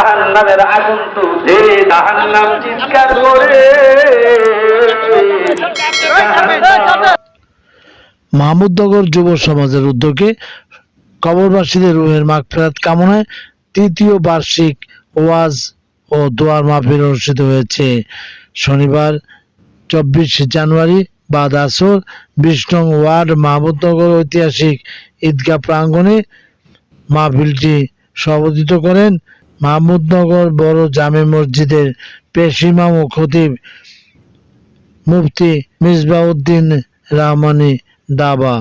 জাহান্নামের আগুন তো দে জাহান্নাম চিৎকার করে। মাহমুদনগর যুব সমাজের উদ্যোগে কবরবাসীদের রুহের মাগফিরাত কামনায় তৃতীয় বার্ষিক ওয়াজ ও দোয়ার মাহফিল অনুষ্ঠিত হয়েছে। শনিবার, চব্বিশ জানুয়ারি, বাদ আসর নং ওয়ার্ড, মাহমুদনগর ঐতিহাসিক ঈদগাহ প্রাঙ্গণে মাহফিলটি সভাপতিত্ব করেন মাহমুদনগর বড় জামে মসজিদের পেশ ইমাম ও খতিব মুফতি মিসবাউদ্দিন রহমানি দাবা।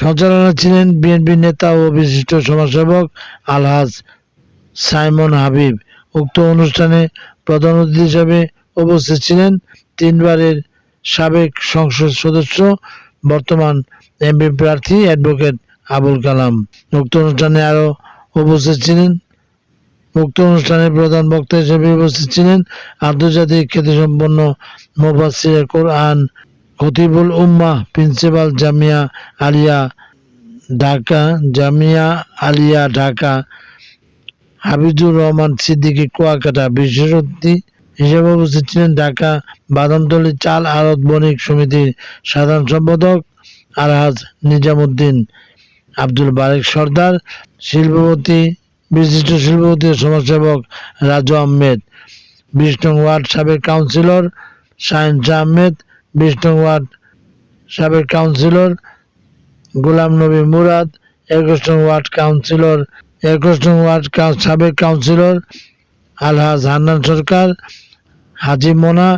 সঞ্চালনা ছিলেন বিএনপি নেতা ও বিশিষ্ট সমাজসেবক আলহাজ সাইমন হাবিব। উক্ত অনুষ্ঠানে প্রধান অতিথি হিসেবে উপস্থিত ছিলেন তিনবারের সাবেক সংসদ সদস্য, বর্তমান এমপি প্রার্থী অ্যাডভোকেট আবুল কালাম। উক্ত অনুষ্ঠানে আরও উপস্থিত ছিলেন উক্ত অনুষ্ঠানে প্রধান বক্তা হিসেবে উপস্থিত ছিলেন আন্তর্জাতিক খ্যাতিসম্পন্ন মুফাসসির কোরআন খতিবুল উম্মাহ প্রিন্সিপাল জামিয়া আলিয়া ঢাকা, জামিয়া আলিয়া ঢাকা হাবিজুর রহমান সিদ্দিকী কুয়াকাটা বিশেষজ্ঞ হিসেবে উপস্থিত ছিলেন ঢাকা বাদামতলী চাল আড়ত বণিক সমিতির সাধারণ সম্পাদক আরহাজ নিজামুদ্দিন আব্দুল বারেক সর্দার, শিল্পপতি বিশিষ্ট শিল্পপতি সমাজসেবক রাজু আহমেদ নং ওয়ার্ড সাবেক কাউন্সিলর শাহ আহমেদ নং ওয়ার্ড সাবেক কাউন্সিলর গোলাম নবী মুরাদ একুশ নং ওয়ার্ড কাউন্সিলর একুশ নং ওয়ার্ড সাবেক কাউন্সিলর আলহাজ হান্নান সরকার, হাজি মোনা,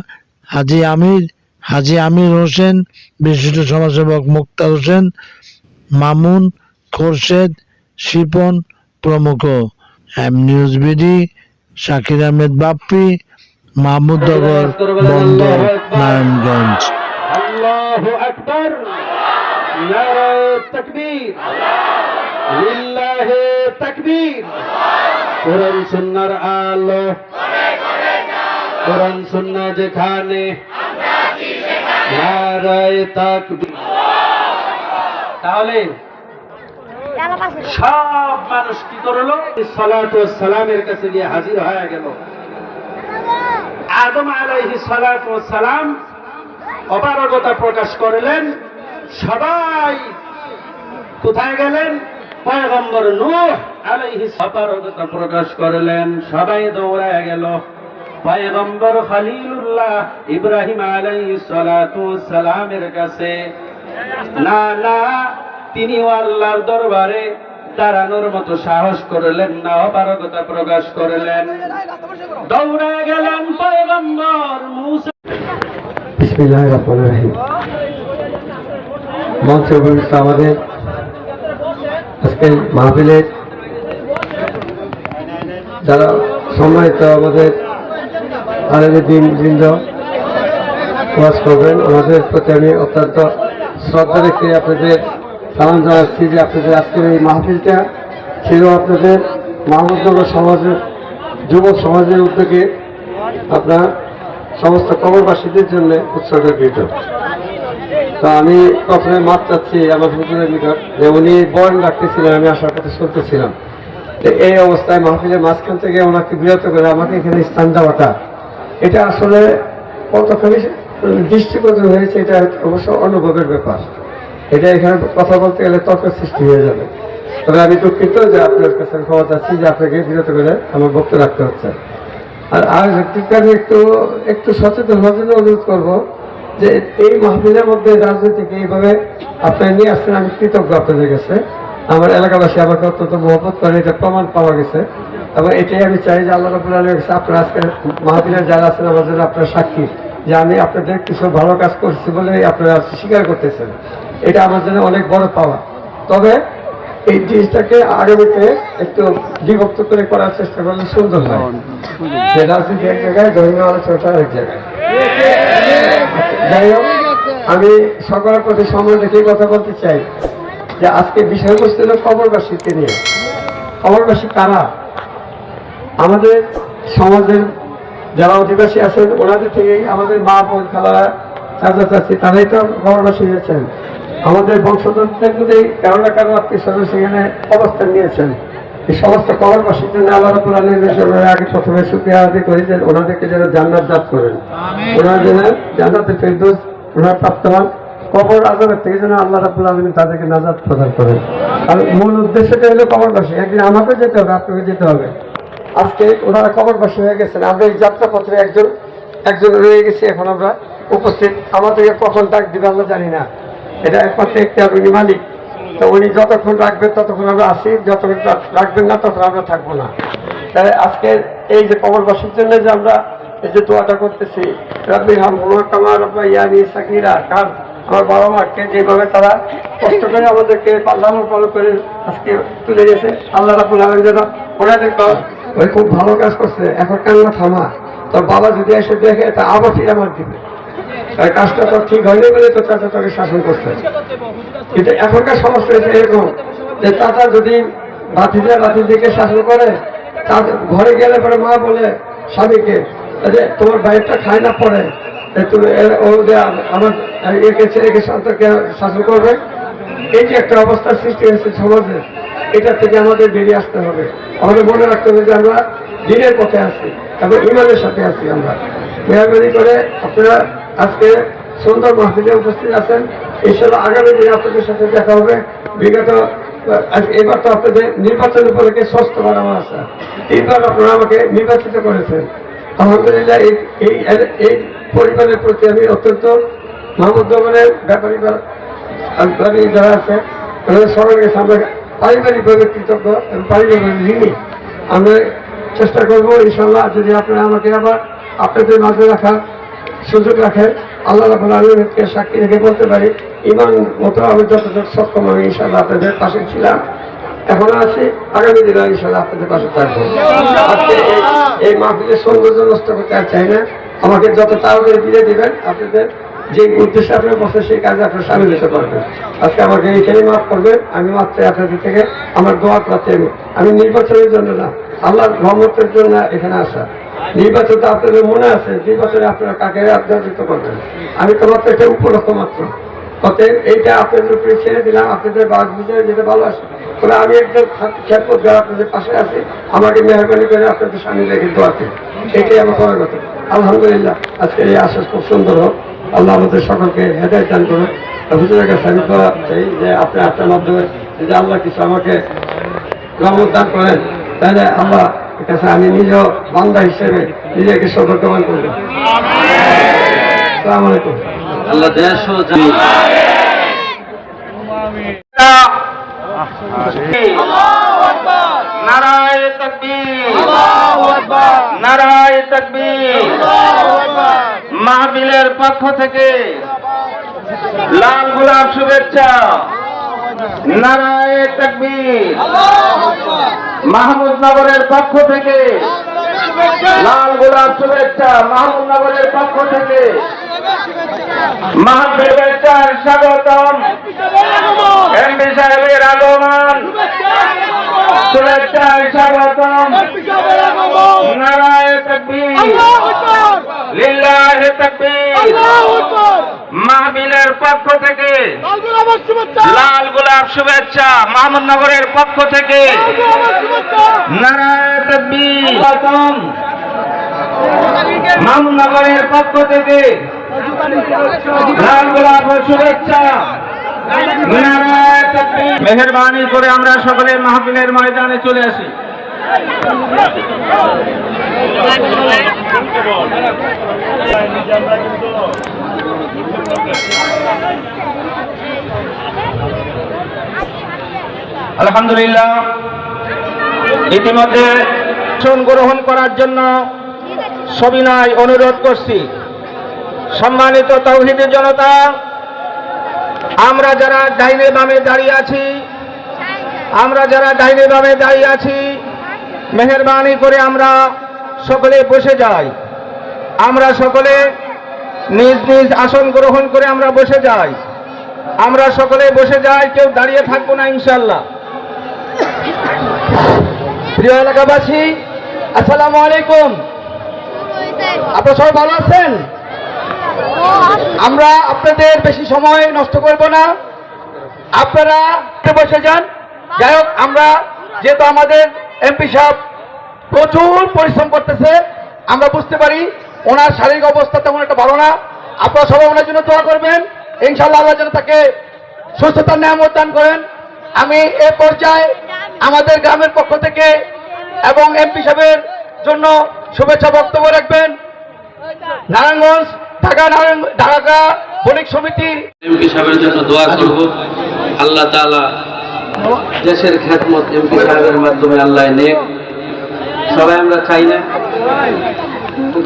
হাজি আমির হাজি আমির হোসেন, বিশিষ্ট সমাজসেবক মুক্তার হোসেন, মামুন, খোরশেদ, শিপন প্রমুখ, M news BD, Shakir Ahmed Bappy Mahmudnagar Bandar, Narayanganj. কোরআন সুন্নাহর আলো। কোরআন যেখানে তাহলে সব মানুষ কি করল? সালামের কাছে গিয়ে হাজির হয়ে গেল। আদম আলাইহি সালাত ও সালাম অপারগতা প্রকাশ করলেন। সবাই কোথায় গেলেন? পয়গম্বর নূহ আলাইহি অপারগতা প্রকাশ করলেন। সবাই দৌড়ায় গেল। পয়গম্বর খলিলুল্লাহ ইব্রাহিম আলাইহিস সালাতু সালামের কাছে। না না তিনিও আল্লাহর দরবারে দাঁড়ানোর মতো সাহস করলেন না, অপারগতা প্রকাশ করলেন। দৌড়ায় গেলেন আমাদের আজকে মাহফিলের যারা সম্মানিত আমাদের দিন বৃন্দ, ওয়াজ করবেন, ওনাদের প্রতি আমি অত্যন্ত শ্রদ্ধা রেখে আপনাদের সালাম জানাচ্ছি যে আপনাদের আজকের এই মাহফিলটা ছিল আপনাদের মাহমুদনগর সমাজের, যুব সমাজের উদ্যোগে আপনার সমস্ত কবরবাসীদের জন্য উৎসর্গকৃত তো আমি প্রথমে মাপ চাচ্ছি আমার হুজুরের নিকট যে উনি বয়ান রাখতেছিলেন, আমি আসার কথা শুনতেছিলাম। এই অবস্থায় মাহফিলের মাঝখান থেকে ওনাকে বিরত করে আমাকে এখানে স্থান দেওয়াটা, এটা আসলে কতখানি দৃষ্টিগোচর হয়েছে, এটা অবশ্য অনুভবের ব্যাপার। এটা এখানে কথা বলতে গেলে তর্ক সৃষ্টি হয়ে যাবে। তবে আমি দুঃখিত যে আপনার কাছে ক্ষমা চাচ্ছি যে আপনাকে বিরত করে আমার বক্তব্য রাখতে হচ্ছে। আর আর আমি একটু একটু সচেতন হওয়ার জন্য অনুরোধ করব যে এই মাহফিলের মধ্যে রাজনীতিকে এইভাবে আপনারা নিয়ে আসছেন, আমি কৃতজ্ঞ আপনাদের কাছে। আমার এলাকাবাসী আমাকে অত্যন্ত মহব্বত করে এটা প্রমাণ পাওয়া গেছে। এবং এটাই আমি চাই যে আল্লাহ রবুল্লাহ কাছে আপনারা আজকে মাহফিলের যারা আছেন, আমার জন্য আপনার সাক্ষী যে আমি আপনাদের কিছু ভালো কাজ করছি বলে আপনারা স্বীকার করতেছেন। এটা আমার জন্য অনেক বড় পাওয়া। তবে এই জিনিসটাকে আগামীতে একটু বিভক্ত করে করার চেষ্টা করলে সুন্দর হয়। এক জায়গায় ধর্মীয় আলোচনাটা এক জায়গায়। যাই আমি সকলের প্রতি সম্মান রেখে কথা বলতে চাই যে আজকে বিষয়বস্তু হলো কবরবাসীকে নিয়ে। কবরবাসী কারা? আমাদের সমাজের যারা অধিবাসী আছেন, ওনাদের থেকেই আমাদের মা বোন খালা, চাচা, চাচি, তারাই তো কবরবাসী হয়েছেন। আমাদের বংশধরদের মধ্যেই কারও না কারও আত্মীয় স্বজন সেখানে অবস্থান নিয়েছেন এই সমস্ত কবরবাসীর জন্য আল্লাহ রাব্বুল আলামিনের আগে প্রথমে শুকরিয়া আদায় করি যে ওনাদেরকে যেন জান্নাত দান করেন। ওনারা যেন জান্নাতে ফেরদৌস ওনারা প্রাপ্ত হন। কবর আজাবের থেকে যেন আল্লাহ রাব্বুল আলামিন তাদেরকে নাজাত প্রদান করেন। আর মূল উদ্দেশ্যটা হলো কবরবাসী। একদিন আমাকে যেতে হবে আপনাকে যেতে হবে। আজকে ওনারা কবরবাসী হয়ে গেছেন। আমরা এই যাত্রাপত্রে একজন একজন রয়ে গেছি এখন আমরা উপস্থিত। আমাদেরকে কখন ডাক দিবে আমরা জানি না। এটা একমাত্র উনি মালিক। তো উনি যতক্ষণ রাখবেন, ততক্ষণ আমরা আসি। যতক্ষণ রাখবেন না, ততক্ষণ আমরা থাকব না। তাই আজকে এই যে কবরবাসীর জন্য যে আমরা এই যে দোয়াটা করতেছি হাম ইয়ানি সাকিরা কার আমার বাবা মাকে যেভাবে তারা কষ্ট করে আমাদেরকে লালন পালন করে আজকে তুলে গেছে আল্লাহ রাবুল আলম যেন ওনাদের ওই খুব ভালো কাজ করছে। এখন কান্না থামা। তোর বাবা যদি এসে দেখে, তা আবার ফিরে আমার দিবে। তাই কাজটা তো ঠিক হয়নি বলে তো চাচা তাকে শাসন করছে। কিন্তু এখনকার সমস্যা হয়েছে এরকম যে চাচা যদি বাতিজা বাতিজিকে শাসন করে তার ঘরে গেলে পরে মা বলে, স্বামীকে যে তোমার বাইরটা খায় না যে তুমি ও যে আমার, একে ছেলেকে সন্তানকে শাসন করবে। এই যে একটা অবস্থার সৃষ্টি হয়েছে সমাজে, এটা থেকে আমাদের বেরিয়ে আসতে হবে। আমাদের মনে রাখতে হবে যে আমরা দিনের পথে আছি এবং ইমানের সাথে আছি আমরা। মেহরবানি করে আপনারা আজকে সুন্দর মাহফিলে উপস্থিত আছেন। ইনশাল্লাহ আগামী দিনে আপনাদের সাথে দেখা হবে। বিগত এবার তো আপনাদের নির্বাচন উপলক্ষে ষষ্ঠ বার আমার আসা তিনবার আপনারা আমাকে নির্বাচিত করেছেন। আলহামদুলিল্লাহ, এই এই পরিবারের প্রতি আমি অত্যন্ত মাহমুদ দমনের ব্যাপারী ব্যাপারী যারা আছে, তাদের কাছে আমরা পারিবারিকভাবে কৃতজ্ঞ এবং পারিবারিক ঋণী। আমরা চেষ্টা করব ইনশাল্লাহ যদি আপনারা আমাকে আবার আপনাদের মাঝে রাখার সুযোগ রাখেন আল্লাহ রাবুল আলমকে সাক্ষী রেখে বলতে পারি, ইমান মতো আমি যতটুকু সক্ষম আমি ইনশাল্লাহ আপনাদের পাশে ছিলাম। এখনও আছি, আগামী দিনে ইনশাল্লাহ আপনাদের পাশে থাকব। আজকে এই মাহফিলের সৌন্দর্য নষ্ট করতে আর চাই না। আমাকে যত তাড়াতাড়ি দিয়ে দিবেন, আপনাদের যে উদ্দেশ্যে আপনার বসে সেই কাজে আপনার সামিল হতে পারবেন। আজকে আমাকে এইখানে মাফ করবেন, আমি মাত্র আপনাদের থেকে আমার দোয়া আমি আমি নির্বাচনের জন্য না, আল্লাহর রহমতের জন্য এখানে আসা। নির্বাচন তো আপনাদের মনে আছে? নির্বাচনে আপনারা কাকে আধ্যাত্মিত করবেন? আমি তো মাত্র উপলক্ষ মাত্র। এইটা আপনাদের উপরে ছেড়ে দিলাম, আপনাদের বাস বিচারে যেতে ভালোবাসে। তবে আমি একজন খেয়াল যারা আপনাদের পাশে আছি, আমাকে মেহরবানি করে আপনাদের সামনে রেখে দোয়াতে এটাই আমার করার কথা। আলহামদুলিল্লাহ, আজকে এই আশ্বাস খুব সুন্দর হোক। আল্লাহ আমাদের সকলকে হেদায়ত দান করুন হুজুরের কাছে আমি দোয়া চাই যে আপনি আপনার মাধ্যমে যদি আল্লাহ কিছু আমাকে রহমত দান করেন, তাহলে আল্লাহ কাছে আমি নিজেও বান্দা হিসেবে নিজেকে সতর্কমান করব আসসালামু আলাইকুম। আল্লাহ দেশ ও নারায় তকবীর। নারায় তকবীর। মাহবিলের পক্ষ থেকে লাল গোলাপ শুভেচ্ছা। নারায় তকবীর। মাহমুদনগরের পক্ষ থেকে লাল গোলাপ শুভেচ্ছা মাহমুদনগরের পক্ষ থেকে। মাহবিলের চার স্বাগতম। এমপি সাহেবের আগমন। শুভেচ্ছা স্বাগতম। নারায় তকবীর। লিল্লাহ তকবীর। মাহবিলের পক্ষ থেকে লাল গোলাপ শুভেচ্ছা মাহমুদনগরের পক্ষ থেকে নারায় তকবীর। স্বাগতম মামুনগরের পক্ষ থেকে লাল গোলাপ শুভেচ্ছা। মেহেরবানি করে আমরা সকলে মাহফিলের ময়দানে চলে আসি। আলহামদুলিল্লাহ, ইতিমধ্যে গ্রহণ করার জন্য সবিনয় অনুরোধ করছি। সম্মানিত তৌহিদের জনতা, আমরা যারা ডাইনে বামে দাঁড়িয়ে আছি, আমরা যারা ডাইনে বামে দাঁড়িয়ে আছি মেহরবানি করে আমরা সকলে বসে যাই। আমরা সকলে নিজ নিজ আসন গ্রহণ করে আমরা বসে যাই। আমরা সকলে বসে যাই, কেউ দাঁড়িয়ে থাকব না ইনশাল্লাহ প্রিয় এলাকাবাসী, আসসালামু আলাইকুম। আপনারা সবাই ভালো আছেন? আমরা আপনাদের বেশি সময় নষ্ট করব না। আপনারা বসে যান। যাই হোক, আমরা যেহেতু আমাদের এমপি সাহেব প্রচুর পরিশ্রম করতেছে। আমরা বুঝতে পারি ওনার শারীরিক অবস্থা তেমন একটা ভালো না। আপনারা সবাই ওনার জন্য দোয়া করবেন। ইনশাল্লাহ আল্লাহ যেন তাকে সুস্থতার নিয়ামত দান করেন। আমি এ পর্যায়ে আমাদের গ্রামের পক্ষ থেকে এবং এমপি সাহেবের জন্য শুভেচ্ছা বক্তব্য রাখবেন। নারায়ণগঞ্জ, ঢাকা নারায়ণ, ঢাকা বণিক সমিতির এমপি সাহেবের জন্য দোয়া করব। আল্লাহ তাআলা দেশের খেদমত এমপি সাহেবের মাধ্যমে আল্লাহ নেক। সবাই আমরা চাই না।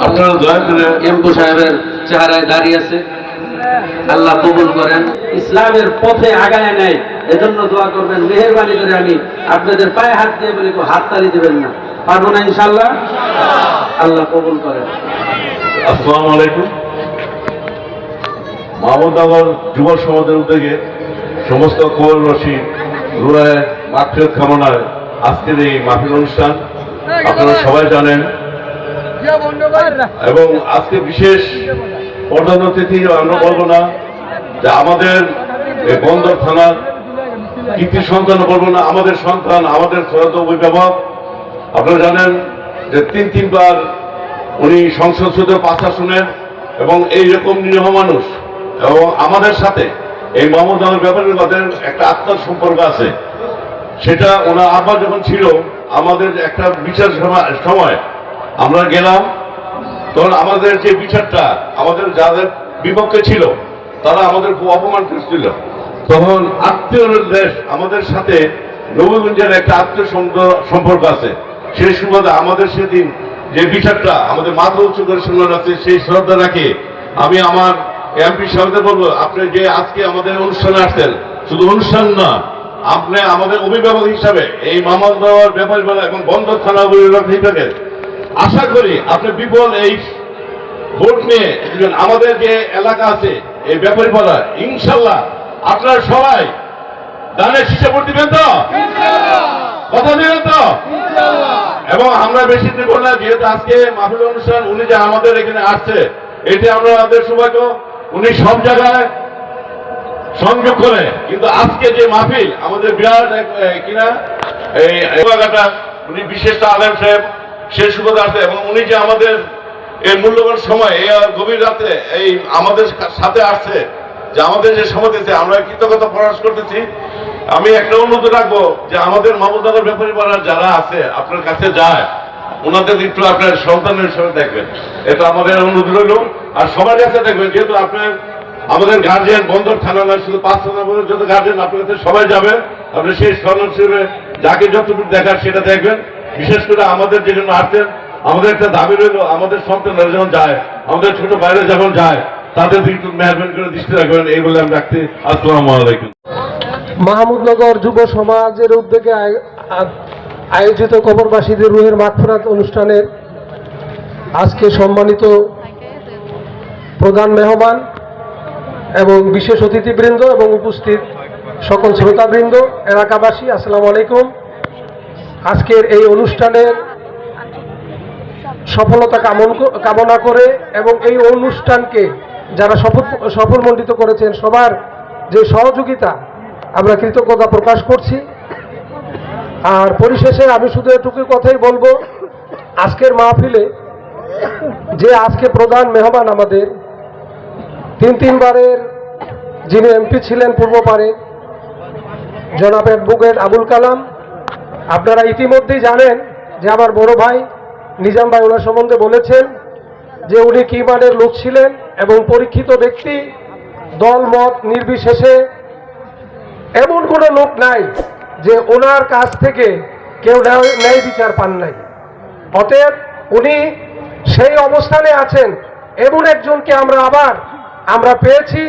আপনারা দয়া করে এমপি সাহেবের চেহারায় দাঁড়িয়ে আছে। আল্লাহ কবুল করেন। ইসলামের পথে আগায় নেয়। এজন্য দোয়া করবেন মেহরবানি করে আমি আপনাদের পায়ে হাত দিয়ে বলি হাত তালি দেবেন না। পারব না ইনশাল্লাহ আল্লাহ কবুল করেন। আসসালামু আলাইকুম। মাহমুদনগর যুব সমাজের উদ্যোগে সমস্ত খবরবাসী রুড়ায় মাতৃত কামনায় আজকের এই মাহফিল অনুষ্ঠান, আপনারা সবাই জানেন। এবং আজকে বিশেষ প্রধান অতিথি আমরা বলব না যে আমাদের বন্দর থানার কৃতি সন্তান বলব না, আমাদের সন্তান, আমাদের শ্রদ্ধ অভিভাবক। আপনারা জানেন যে তিন তিনবার উনি সংসদ সদস্য পাশ আসনের এবং এইরকম নিরীহ মানুষ। এবং আমাদের সাথে এই আহমেদ ব্যাপারের মধ্যে একটা আত্মার সম্পর্ক আছে। সেটা ওনার আব্বা যখন ছিল, আমাদের একটা বিচার সময়- আমরা গেলাম, তখন আমাদের যে বিচারটা, আমাদের যাদের বিপক্ষে ছিল, তারা আমাদের খুব অপমান করছিল। তখন আত্মীয় দেশ আমাদের সাথে নবীগঞ্জের একটা আত্মীয় সম্পর্ক আছে। সেই সুবাদে আমাদের সেদিন যে বিচারটা, আমাদের মাথা উঁচু করে শুনলেন আছে, সেই শ্রদ্ধা রাখে আমি আমার এমপি সাহেবদের বলব আপনি যে আজকে আমাদের অনুষ্ঠানে আসছেন শুধু অনুষ্ঠান না আপনি আমাদের অভিভাবক হিসাবে এই মামল দেওয়ার ব্যাপার বলা এবং বন্ধ থানা অভিভাবক হিসাবে আশা করি আপনি বিপুল এই ভোট নিয়ে আমাদের যে এলাকা আছে এই ব্যাপারী পাড়া ইনশাল্লাহ আপনারা সবাই দানের শীষে ভোট দিবেন তো? কথা দিবেন তো? এবং আমরা বেশি দিব না যেহেতু আজকে মাহফিল অনুষ্ঠান উনি যে আমাদের এখানে আসছে এতে আমরা আমাদের সৌভাগ্য উনি সব জায়গায় সংযোগ করে। কিন্তু আজকে যে মাহফিল, আমাদের বিরাট কিনা এই উনি বিশেষ আলেম সাহেব সুবাদে আছে এবং উনি যে আমাদের এই মূল্যবান সময় এই গভীর রাতে এই আমাদের সাথে আসছে, যে আমাদের যে সময় দিয়েছে, আমরা কৃতজ্ঞতা প্রকাশ করতেছি। আমি একটা অনুরোধ রাখব যে আমাদের মামুদাগর ব্যাপারী পাড়ার যারা আছে, আপনার কাছে যায় ওনাদের একটু আপনার সন্তানের হিসেবে দেখবেন। এটা আমাদের অনুরোধ রইল। আর সবার কাছে দেখবেন, যেহেতু আপনার, আমাদের গার্জিয়ান বন্দর থানা নয় শুধু পাঁচ থানা পর্যন্ত যত গার্জিয়ান আপনার কাছে সবাই যাবে আপনি সেই স্মরণ হিসেবে যাকে যতটুকু দেখার সেটা দেখবেন। বিশেষ করে আমাদের যেখানে আসছেন, আমাদের একটা দাবি রইল, আমাদের সন্তানরা যখন যায়, আমাদের ছোট বাইরে যখন যায়, তাদের একটু মেহরবানি করে দৃষ্টি রাখবেন, এই বলে আমি রাখতে আসসালামু আলাইকুম। মাহমুদনগর যুব সমাজের উদ্যোগে আয়োজিত কবরবাসীদের রুহের মাগফিরাত অনুষ্ঠানের আজকে সম্মানিত প্রধান মেহমান এবং বিশেষ অতিথিবৃন্দ এবং উপস্থিত সকল শ্রোতাবৃন্দ, এলাকাবাসী, আসসালামু আলাইকুম। আজকের এই অনুষ্ঠানের সফলতা কামন কামনা করে এবং এই অনুষ্ঠানকে যারা সফল সফলমণ্ডিত করেছেন, সবার যে সহযোগিতা, আমরা কৃতজ্ঞতা প্রকাশ করছি। আর পরিশেষে আমি শুধু এটুকু কথাই বলব, আজকের মাহফিলে যে আজকে প্রধান মেহমান আমাদের, তিন তিনবারের যিনি এমপি ছিলেন পূর্বপারে জনাব অ্যাডভোকেট আবুল কালাম। আপনারা ইতিমধ্যেই জানেন যে আমার বড় ভাই নিজাম ভাই ওনার সম্বন্ধে বলেছেন যে উনি কি মানের লোক ছিলেন এবং পরীক্ষিত ব্যক্তি দল মত নির্বিশেষে এমন কোনো লোক নাই যে ওনার কাছ থেকে কেউ ন্যায় বিচার পান নাই। অতএব উনি সেই অবস্থানে আছেন, এমন একজনকে আমরা আবার, আমরা পেয়েছি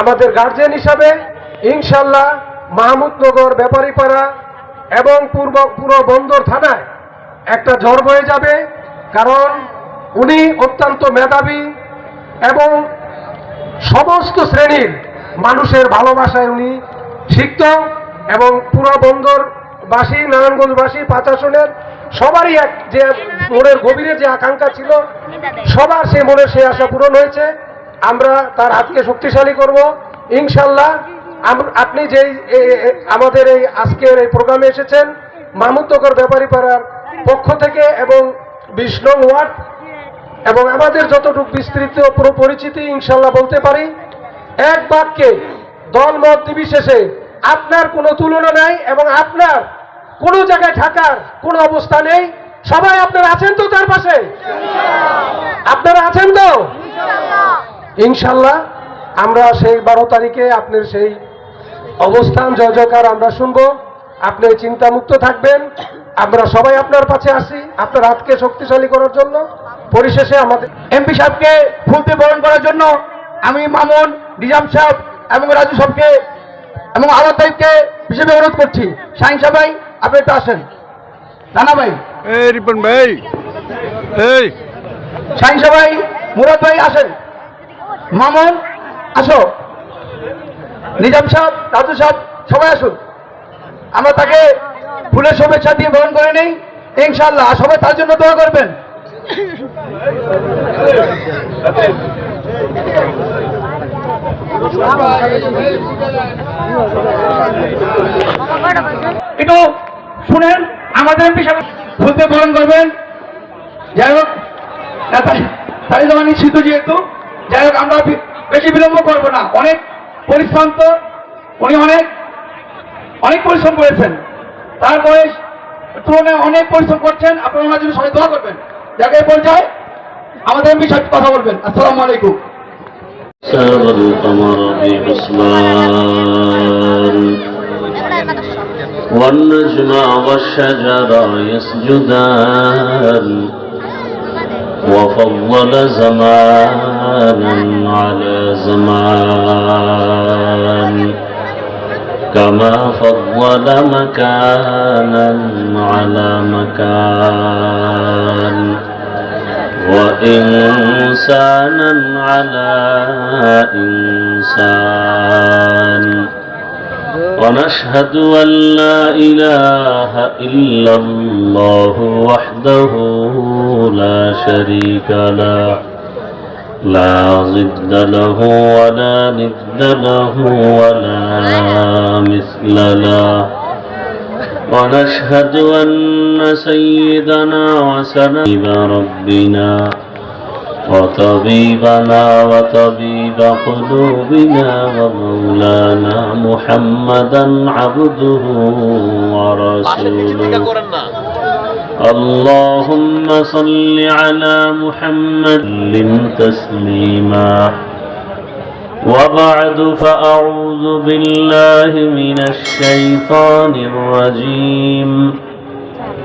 আমাদের গার্জেন হিসাবে, ইনশাল্লাহ মাহমুদনগর ব্যাপারীপাড়া এবং পূর্ব, পুরো বন্দর থানায় একটা ঝড় বয়ে যাবে, কারণ উনি অত্যন্ত মেধাবী এবং সমস্ত শ্রেণির মানুষের ভালোবাসায় উনি সিক্ত। এবং পুরো বন্দরবাসী, নারায়ণগঞ্জবাসী, পাঁচ আসনের সবারই এক যে মনের গভীরে যে আকাঙ্ক্ষা ছিল, সবার সে মনের সেই আশা পূরণ হয়েছে। আমরা তার হাতকে শক্তিশালী করব। ইনশাল্লাহ আপনি যেই আমাদের এই আজকের এই প্রোগ্রামে এসেছেন মামুদ্দগর ব্যাপারী পাড়ার পক্ষ থেকে এবং বিশ ওয়ার্ড এবং আমাদের যতটুকু বিস্তৃত পুরো পরিচিতি ইনশাল্লাহ বলতে পারি। এক বাক্যে দল মত নির্বিশেষে আপনার কোনো তুলনা নাই এবং আপনার কোনো জায়গায় থাকার কোনো অবস্থা নেই। সবাই আপনারা আছেন তো তার পাশে? আপনারা আছেন তো? ইনশাল্লাহ আমরা সেই বারো তারিখে আপনার সেই অবস্থান জয় জয়কার আমরা শুনব। আপনি চিন্তামুক্ত থাকবেন। আমরা সবাই আপনার পাশে আসি। আপনার হাতকে শক্তিশালী করার জন্য। পরিশেষে আমাদের এমপি সাহেবকে ফুলতে বরণ করার জন্য আমি মামুন নিজাম সাহেব এবং রাজু সাহেবকে এবং আলাদ সাহেবকে হিসেবে অনুরোধ করছি। সাহেব ভাই আপনি একটু আসেন। রানা ভাই। এই রিপন ভাই। এই। সাহেব ভাই মুরাদ ভাই আসেন। মামুন আসো। নিজাম সাহেব রাজু সাহেব সবাই আসুন। আমরা তাকে ফুলের শুভেচ্ছা দিয়ে বরণ করে নেই। ইনশাল্লাহ সবাই তার জন্য দোয়া করবেন। একটু শুনেন, আমাদের সাহেব ফুলতে বরণ করবেন। যাই হোক তাই- জমা নিশ্চিত যেহেতু। যাই হোক, আমরা বেশি বিলম্ব করব না। অনেক পরিশ্রান্ত উনি অনেক অনেক পরিশ্রম করেছেন। তার বয়স তুলনায় অনেক পরিশ্রম করছেন। আপনারা ওনার জন্য সবাই দোয়া করবেন। যাকে পর্যায়ে আমাদের সাহেব কথা বলবেন। আসসালামু আলাইকুম। سار القمر بحسبان والنجم والشجر يسجدان. وفضل زمانا على زمان. كما فضل مكانا على مكان. وإنسانا على إنسان. ونشهد أن لا إله إلا الله وحده لا شريك له. لا ضد له ولا ند له ولا مثل له. ونشهد أن سيدنا وسنيب ربنا. وطبيبنا وطبيب قلوبنا ومولانا محمدا عبده ورسوله. اللهم صل على محمد تسليما. وبعد فأعوذ بالله من الشيطان الرجيم.